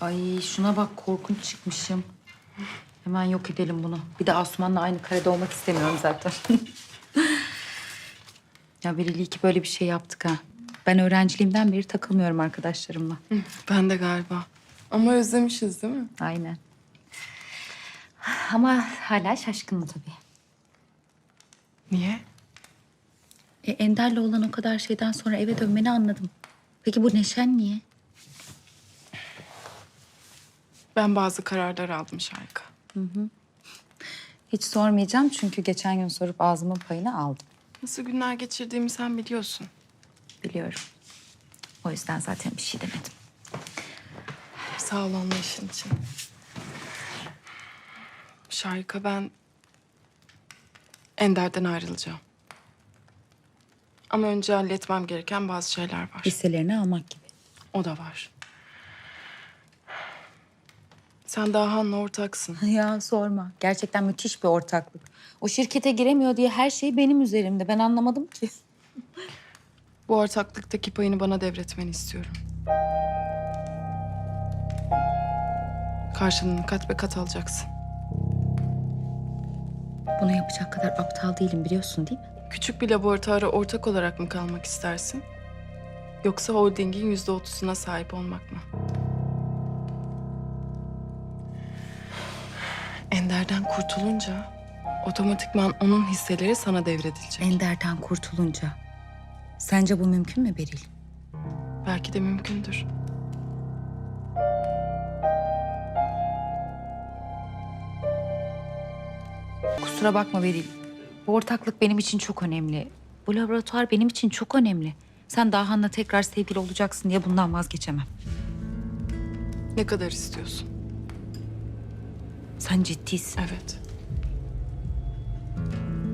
Ay şuna bak korkunç çıkmışım. Hemen yok edelim bunu. Bir de Asuman'la aynı karede olmak istemiyorum zaten. ya Beril iyi ki böyle bir şey yaptık ha. Ben öğrenciliğimden beri takılmıyorum arkadaşlarımla. Ben de galiba. Ama özlemişiz değil mi? Aynen. Ama hala şaşkınım tabii. Niye? E, Ender'le olan o kadar şeyden sonra eve dönmeni anladım. Peki bu neşen niye? Ben bazı kararlar aldım Şarkı. Hiç sormayacağım çünkü geçen gün sorup ağzımın payını aldım. Nasıl günler geçirdiğimi sen biliyorsun. Biliyorum. O yüzden zaten bir şey demedim. Sağ ol anlayışın için. Şarkı ben Ender'den ayrılacağım. Ama önce halletmem gereken bazı şeyler var. Hisselerini almak gibi. O da var. Sen daha Han'la ortaksın. Ya sorma. Gerçekten müthiş bir ortaklık. O şirkete giremiyor diye her şey benim üzerimde. Ben anlamadım ki. Bu ortaklıktaki payını bana devretmeni istiyorum. Karşılığını kat be kat alacaksın. Bunu yapacak kadar aptal değilim biliyorsun değil mi? Küçük bir laboratuvara ortak olarak mı kalmak istersin? Yoksa holdingin yüzde otuzuna sahip olmak mı? Ender'den kurtulunca otomatikman onun hisseleri sana devredilecek. Ender'den kurtulunca. Sence bu mümkün mü Beril? Belki de mümkündür. Kusura bakma Beril. Bu ortaklık benim için çok önemli. Bu laboratuvar benim için çok önemli. Sen Dahan'la tekrar sevgili olacaksın diye bundan vazgeçemem. Ne kadar istiyorsun? Sen ciddisin. Evet.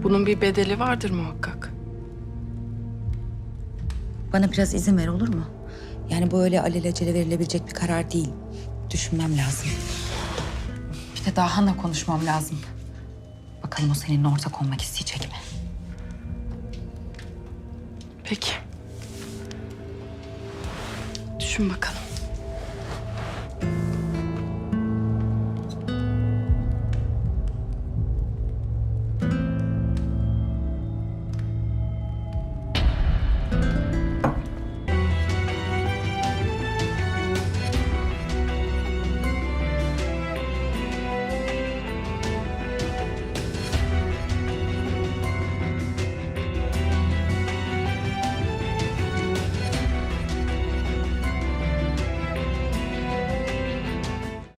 Bunun bir bedeli vardır muhakkak. Bana biraz izin ver olur mu? Yani bu öyle alelacele verilebilecek bir karar değil. Düşünmem lazım. Bir de Dahan'la konuşmam lazım. Bakalım o seninle ortak olmak isteyecek mi? Peki. Düşün bakalım.